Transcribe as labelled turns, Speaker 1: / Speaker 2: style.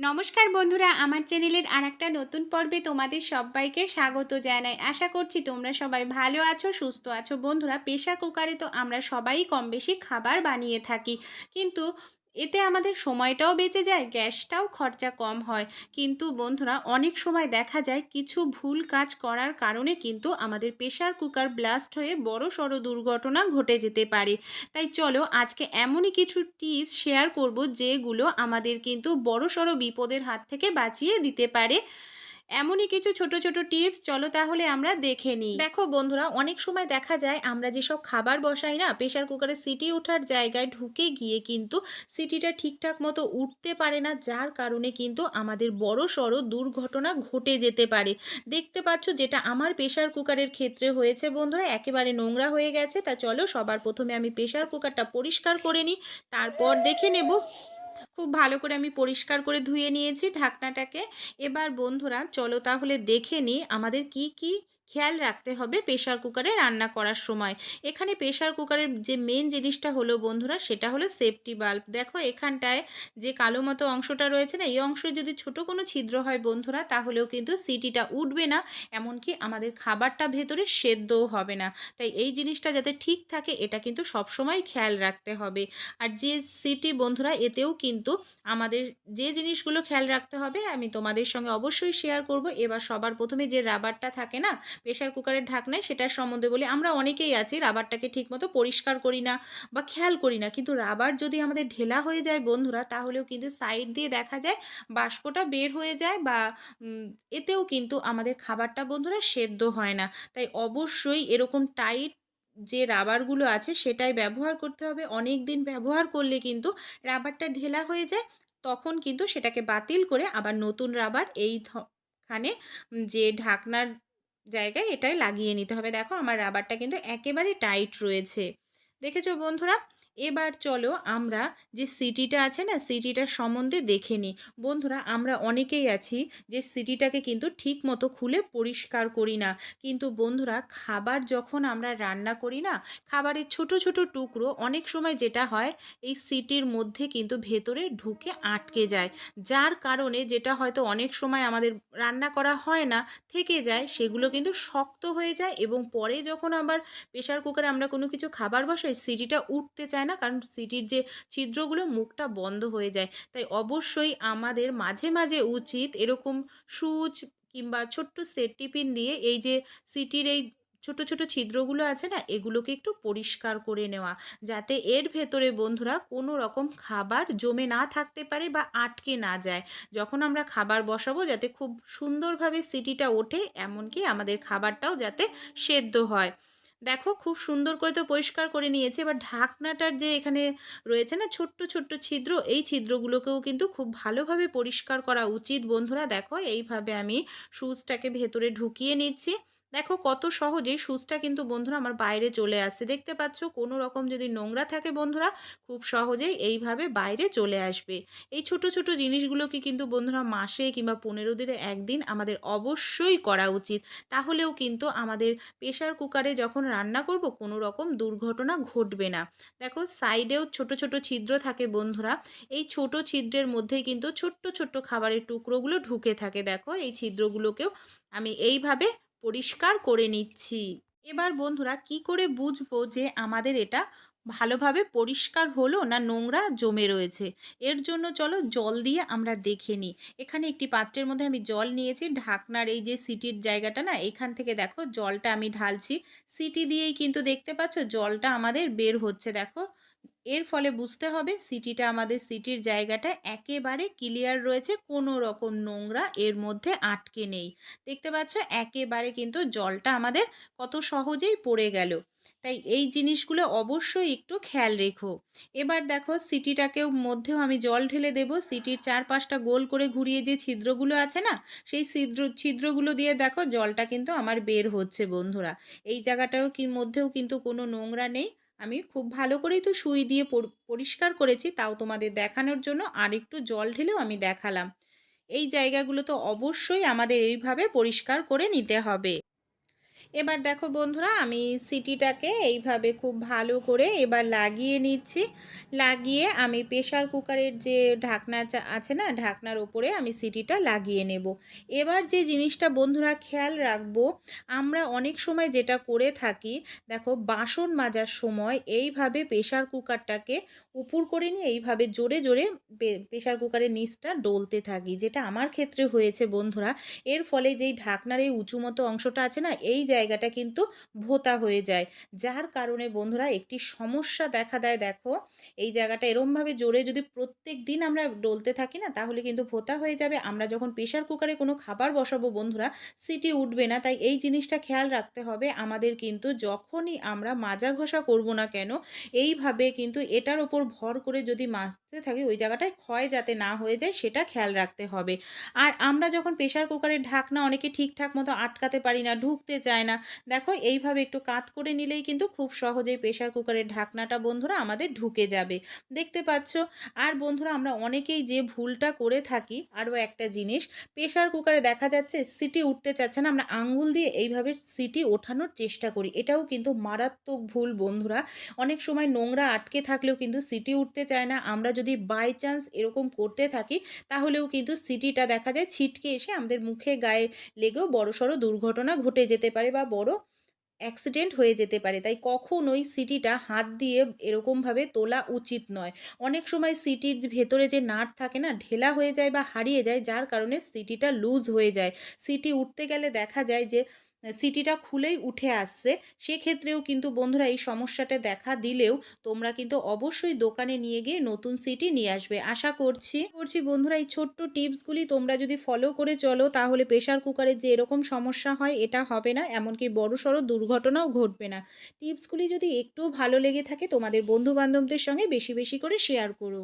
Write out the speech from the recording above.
Speaker 1: নমস্কার বন্ধুরা, আমার চ্যানেলের আর একটা নতুন পর্বে তোমাদের সবাইকে স্বাগত জানাই। আশা করছি তোমরা সবাই ভালো আছো, সুস্থ আছো। বন্ধুরা, প্রেশার কুকারে তো আমরা সবাই কম বেশি খাবার বানিয়ে থাকি। কিন্তু এতে আমাদের সময়টাও বেঁচে যায়, গ্যাসটাও খরচা কম হয়। কিন্তু বন্ধুরা, অনেক সময় দেখা যায় কিছু ভুল কাজ করার কারণে কিন্তু আমাদের প্রেশার কুকার ব্লাস্ট হয়ে বড় সড়ো দুর্ঘটনা ঘটে যেতে পারে। তাই চলো আজকে এমনই কিছু টিপস শেয়ার করব যেগুলো আমাদের কিন্তু বড় সড়ো বিপদের হাত থেকে বাঁচিয়ে দিতে পারে। এমনই কিছু ছোট ছোট টিপস, চলো তাহলে আমরা দেখে নিই। দেখো বন্ধুরা, অনেক সময় দেখা যায় আমরা যেসব খাবার বসাই না প্রেশার কুকারে সিটি ওঠার জায়গায় ঢুকে গিয়ে কিন্তু সিটিটা ঠিকঠাক মতো উঠতে পারে না, যার কারণে কিন্তু আমাদের বড় সড়ো দুর্ঘটনা ঘটে যেতে পারে। দেখতে পাচ্ছ যেটা আমার প্রেশার কুকারের ক্ষেত্রে হয়েছে বন্ধুরা, একেবারে নোংরা হয়ে গেছে, তা চলো সবার প্রথমে আমি প্রেশার কুকারটা পরিষ্কার করে নিই, তারপর দেখে নেব। খুব ভালো করে আমি পরিষ্কার করে ধুয়ে নিয়েছি ঢাকনাটাকে। এবার বন্ধুরা চলো তাহলে দেখে নিই আমাদের কি কি খেয়াল রাখতে হবে প্রেশার কুকারে রান্না করার সময়। এখানে প্রেশার কুকারের যে মেন জিনিসটা হলো বন্ধুরা সেটা হলো সেফটি বাল্ব দেখো এখানটায় যে কালো মতো অংশটা রয়েছে না, এই অংশে যদি ছোট কোনো ছিদ্র হয় বন্ধুরা তাহলেও কিন্তু সিটিটা উঠবে না, এমনকি আমাদের খাবারটা ভেতরে সেদ্ধও হবে না। তাই এই জিনিসটা যাতে ঠিক থাকে এটা কিন্তু সবসময় খেয়াল রাখতে হবে। আর যে সিটি বন্ধুরা এতেও কিন্তু আমাদের যে জিনিসগুলো খেয়াল রাখতে হবে, আমি তোমাদের সঙ্গে অবশ্যই শেয়ার করব। এবার সবার প্রথমে যে রাবারটা থাকে না প্রেশার কুকারের ঢাকনায় সেটার সম্বন্ধে বলি। আমরা অনেকেই আছি রাবারটাকে ঠিকমতো পরিষ্কার করি না বা খেয়াল করি না। কিন্তু রাবার যদি আমাদের ঢেলা হয়ে যায় বন্ধুরা, তাহলেও কিন্তু সাইড দিয়ে দেখা যায় বাষ্পটা বের হয়ে যায় বা এতেও কিন্তু আমাদের খাবারটা বন্ধুরা সেদ্ধ হয় না। তাই অবশ্যই এরকম টাইট যে রাবারগুলো আছে সেটাই ব্যবহার করতে হবে। অনেক দিন ব্যবহার করলে কিন্তু রাবারটা ঢেলা হয়ে যায়, তখন কিন্তু সেটাকে বাতিল করে আবার নতুন রাবার এইখানে যে ঢাকনার জায়গায় এটাই লাগিয়ে নিতে হবে। দেখো আমার রাবারটা কিন্তু একেবারে টাইট রয়েছে। দেখেছ বন্ধুরা? এবার চলো আমরা যে সিটিটা আছে না, সিটিটার সম্বন্ধে দেখে নিই। বন্ধুরা, আমরা অনেকেই আছি যে সিটিটাকে কিন্তু ঠিক মতো খুলে পরিষ্কার করি না। কিন্তু বন্ধুরা, খাবার যখন আমরা রান্না করি না, খাবারের ছোট ছোট টুকরো অনেক সময় যেটা হয়, এই সিটির মধ্যে কিন্তু ভেতরে ঢুকে আটকে যায়। যার কারণে যেটা হয়তো অনেক সময় আমাদের রান্না করা হয় না, থেকে যায়, সেগুলো কিন্তু শক্ত হয়ে যায় এবং পরে যখন আবার প্রেশার কুকারে আমরা কোনো কিছু খাবার সিটিটা উঠতে চায় না। কারণ সিটির যে ছিদ্রগুলো, মুখটা বন্ধ হয়ে যায়। তাই অবশ্যই আমাদের মাঝে মাঝে উচিত এরকম সুচ কিংবা ছোট্ট সেট টিফিন দিয়ে এই যে সিটির এই ছোট ছোট ছিদ্রগুলো আছে না, এগুলোকে একটু পরিষ্কার করে নেওয়া। যাতে এর ভেতরে বন্ধুরা কোনো রকম খাবার জমে না থাকতে পারে বা আটকে না যায়। যখন আমরা খাবার বসাবো যাতে খুব সুন্দরভাবে সিটিটা ওঠে, এমনকি আমাদের খাবারটাও যাতে সেদ্ধ হয়। দেখো খুব সুন্দর করে তো পরিষ্কার করে নিয়েছে। এবার ঢাকনাটার যে এখানে রয়েছে না ছোট্ট ছোট্ট ছিদ্র, এই ছিদ্রগুলোকেও কিন্তু খুব ভালোভাবে পরিষ্কার করা উচিত। বন্ধুরা দেখো এইভাবে আমি সুচটাকে ভেতরে ঢুকিয়ে নিচ্ছি। দেখো কত সহজে সুচটা কিন্তু বন্ধুরা আমার বাইরে চলে আসছে। দেখতে পাচ্ছ কোনো রকম যদি নোংরা থাকে বন্ধুরা, খুব সহজেই এইভাবে বাইরে চলে আসবে। এই ছোট ছোট জিনিসগুলোকে কিন্তু বন্ধুরা মাসে কিংবা পনেরো দিনে একদিন আমাদের অবশ্যই করা উচিত। তাহলেও কিন্তু আমাদের প্রেশার কুকারে যখন রান্না করব কোনো রকম দুর্ঘটনা ঘটবে না। দেখো সাইডেও ছোট ছোট ছিদ্র থাকে বন্ধুরা, এই ছোট ছিদ্রের মধ্যেই কিন্তু ছোট্ট ছোট্ট খাবারের টুকরোগুলো ঢুকে থাকে। দেখো এই ছিদ্রগুলোকেও আমি এইভাবে পরিষ্কার করে নিচ্ছি। এবার বন্ধুরা কি করে বুঝব যে আমাদের এটা ভালোভাবে পরিষ্কার হলো না নোংরা জমে রয়েছে? এর জন্য চলো জল দিয়ে আমরা দেখে নিই। এখানে একটি পাত্রের মধ্যে আমি জল নিয়েছি। ঢাকনার এই যে সিটির জায়গাটা না, এখান থেকে দেখো জলটা আমি ঢালছি। সিটি দিয়েই কিন্তু দেখতে পাচ্ছ জলটা আমাদের বের হচ্ছে, দেখো। এর ফলে বুঝতে হবে সিটিটা আমাদের সিটির জায়গাটা একেবারে ক্লিয়ার রয়েছে, কোনো রকম নোংরা এর মধ্যে আটকে নেই। দেখতে পাচ্ছ একেবারে কিন্তু জলটা আমাদের কত সহজেই পড়ে গেল। তাই এই জিনিসগুলো অবশ্যই একটু খেয়াল রেখো। এবার দেখো সিটিটাকেও মধ্যেও আমি জল ঢেলে দেব। সিটির চারপাশটা গোল করে ঘুরিয়ে যে ছিদ্রগুলো আছে না, সেই ছিদ্র, ছিদ্রগুলো দিয়ে দেখো জলটা কিন্তু আমার বের হচ্ছে বন্ধুরা। এই জায়গাটাও কি মধ্যেও কিন্তু কোনো নোংরা নেই। আমি খুব ভালো করেই তো সুই দিয়ে পরিষ্কার করেছি, তাও তোমাদের দেখানোর জন্য আর একটু জল ঢেলেও আমি দেখালাম। এই জায়গাগুলো তো অবশ্যই আমাদের এইভাবে পরিষ্কার করে নিতে হবে। এবার দেখো বন্ধুরা, আমি সিটিটাকে এইভাবে খুব ভালো করে এবার লাগিয়ে নিচ্ছি। লাগিয়ে আমি প্রেশার কুকারের যে ঢাকনা আছে না, ঢাকনার ওপরে আমি সিটিটা লাগিয়ে নেব। এবার যে জিনিসটা বন্ধুরা খেয়াল রাখব, আমরা অনেক সময় যেটা করে থাকি, দেখো বাসন মাজার সময় এইভাবে প্রেশার কুকারটাকে উপুর করে নিয়ে এইভাবে জোরে জোরে প্রেশার কুকারের নিচটা ডলতে থাকি, যেটা আমার ক্ষেত্রে হয়েছে বন্ধুরা। এর ফলে যেই ঢাকনার এই উঁচু মতো অংশটা আছে না, এই জায়গাটা কিন্তু ভোতা হয়ে যায়। যার কারণে বন্ধুরা একটি সমস্যা দেখা দেয়, দেখো। এই জায়গাটা এরমভাবে জোরে যদি প্রত্যেক দিন আমরা ডলতে থাকি না, তাহলে কিন্তু ভোতা হয়ে যাবে। আমরা যখন প্রেশার কুকারে কোনো খাবার বসাবো বন্ধুরা সিটি উঠবে না। তাই এই জিনিসটা খেয়াল রাখতে হবে। আমাদের কিন্তু যখনই আমরা মাজা ঘষা করব না কেন, এইভাবে কিন্তু এটার ওপর ভর করে যদি মাজতে থাকি, ওই জায়গাটায় ক্ষয় যাতে না হয়ে যায়, সেটা খেয়াল রাখতে হবে। আর আমরা যখন প্রেশার কুকারের ঢাকনা অনেকে ঠিকঠাক মতো আটকাতে পারি না, ঢুকতে চায় না। দেখো, এইভাবে একটু কাত করে নিলেই কিন্তু খুব সহজেই প্রেশার কুকারের ঢাকনাটা, বন্ধুরা, আমাদের ঢুকে যাবে। দেখতে পাচ্ছ? আর বন্ধুরা, আমরা অনেকেই যে ভুলটা করে থাকি, আরও একটা জিনিস প্রেশার কুকারে দেখা যাচ্ছে সিটি উঠতে চাচ্ছে না, আমরা আঙ্গুল দিয়ে এইভাবে সিটি ওঠানোর চেষ্টা করি। এটাও কিন্তু মারাত্মক ভুল, বন্ধুরা। অনেক সময় নোংরা আটকে থাকলেও কিন্তু সিটি উঠতে চায় না। আমরা যদি বাই চান্স এরকম করতে থাকি, তাহলেও কিন্তু সিটিটা দেখা যায়, ছিটকে এসে আমাদের মুখে, গায়ে লেগেও বড়সড় দুর্ঘটনা ঘটে যেতে পারে। বা বড় অ্যাক্সিডেন্ট হয়ে যেতে পারে। তাই কখনোই সিটিটা হাত দিয়ে এরকমভাবে তোলা উচিত নয়। অনেক সময় সিটির ভেতরে যে নাট থাকে না, ঢেলা হয়ে যায় বা হারিয়ে যায়, যার কারণে সিটিটা লুজ হয়ে যায়। সিটি উঠতে গেলে দেখা যায় যে সিটিটা খুলেই উঠে আসছে। সেক্ষেত্রেও কিন্তু বন্ধুরা এই সমস্যাটা দেখা দিলেও তোমরা কিন্তু অবশ্যই দোকানে নিয়ে গিয়ে নতুন সিটি নিয়ে আসবে। আশা করছি করছি বন্ধুরা এই ছোট্ট টিপসগুলি তোমরা যদি ফলো করে চলো তাহলে প্রেশার কুকারের যে এরকম সমস্যা হয় এটা হবে না, এমনকি বড় সড়ো দুর্ঘটনাও ঘটবে না। টিপসগুলি যদি একটু ভালো লেগে থাকে তোমাদের বন্ধু বান্ধবদের সঙ্গে বেশি বেশি করে শেয়ার করো।